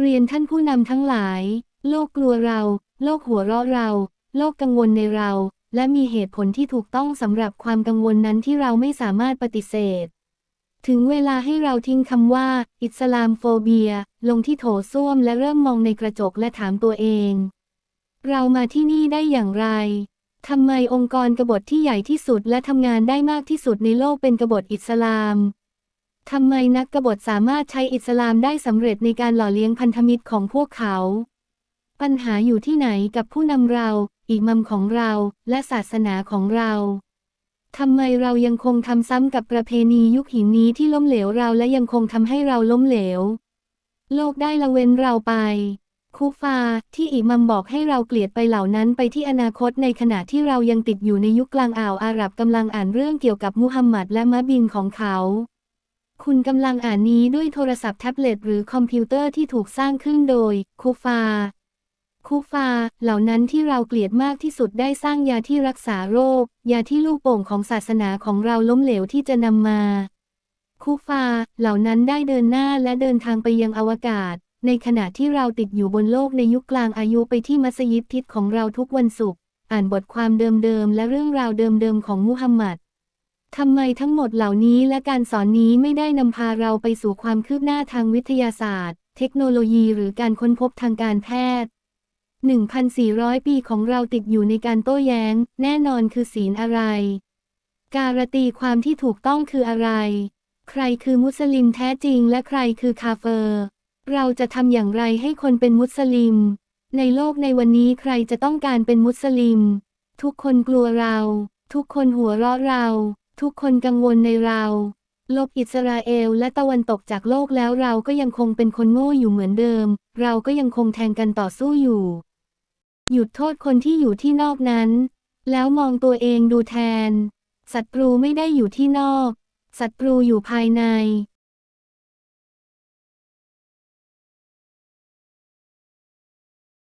เรียนท่านผู้นำทั้งหลาย โลกกลัวเรา โลกหัวเราะเรา โลกกังวลในเรา และมีเหตุผลที่ถูกต้องสำหรับความกังวลนั้นที่เราไม่สามารถปฏิเสธ ถึงเวลาให้เราทิ้งคำว่า อิสลามโฟเบีย ลงที่โถส้วมและเริ่มมองในกระจกและถามตัวเอง เรามาที่นี่ได้อย่างไรทำไมองค์กรกบฏที่ใหญ่ที่สุดและทำงานได้มากที่สุดในโลกเป็นกบฏอิสลาม ทำไมนักกบฏสามารถใช้อิสลามได้สำเร็จในการหล่อเลี้ยงพันธมิตรของพวกเขา ปัญหาอยู่ที่ไหนกับผู้นำเรา อิหมัมของเรา และศาสนาของเราทำไมเรายังคงทำซ้ำกับประเพณียุคหินนี้ที่ล้มเหลวเราและยังคงทำให้เราล้มเหลว โลกได้ละเว้นเราไป คูฟาที่อิหมัมบอกให้เราเกลียดไปเหล่านั้นไปที่อนาคตในขณะที่เรายังติดอยู่ในยุคกลางอ่าวอาหรับกำลังอ่านเรื่องเกี่ยวกับมุฮัมมัดและมะบินของเขา คุณกำลังอ่านนี้ด้วยโทรศัพท์แท็บเล็ตหรือคอมพิวเตอร์ที่ถูกสร้างขึ้นโดย คูฟา คูฟา เหล่านั้นที่เราเกลียดมากที่สุดได้สร้างยาที่รักษาโรค ยาที่ลูกโป่งของศาสนาของเราล้มเหลวที่จะนำมา คูฟา เหล่านั้นได้เดินหน้าและเดินทางไปยังอวกาศ ในขณะที่เราติดอยู่บนโลกในยุคกลางอายุไปที่มัสยิดทิศของเราทุกวันศุกร์อ่านบทความเดิมๆและเรื่องราวเดิมๆของมุฮัมมัด ทำไมทั้งหมดเหล่านี้และการสอนนี้ไม่ได้นำพาเราไปสู่ความคืบหน้าทางวิทยาศาสตร์ เทคโนโลยีหรือการค้นพบทางการแพทย์ 1,400 ปีของเราติดอยู่ในการโต้แย้ง แน่นอนคือศีลอะไร การตีความที่ถูกต้องคืออะไร ใครคือมุสลิมแท้จริงและใครคือคาเฟอร์ เราจะทำอย่างไรให้คนเป็นมุสลิม ในโลกในวันนี้ใครจะต้องการเป็นมุสลิม ทุกคนกลัวเรา ทุกคนหัวเราะเรา ทุกคนกังวลในเราโลกอิสราเอลและตะวันตกจากโลกแล้วเราก็ยังคงเป็นคนโง่อยู่เหมือนเดิม เราก็ยังคงแทงกันต่อสู้อยู่ หยุดโทษคนที่อยู่ที่นอกนั้น แล้วมองตัวเองดูแทน ศัตรูไม่ได้อยู่ที่นอก ศัตรูอยู่ภายใน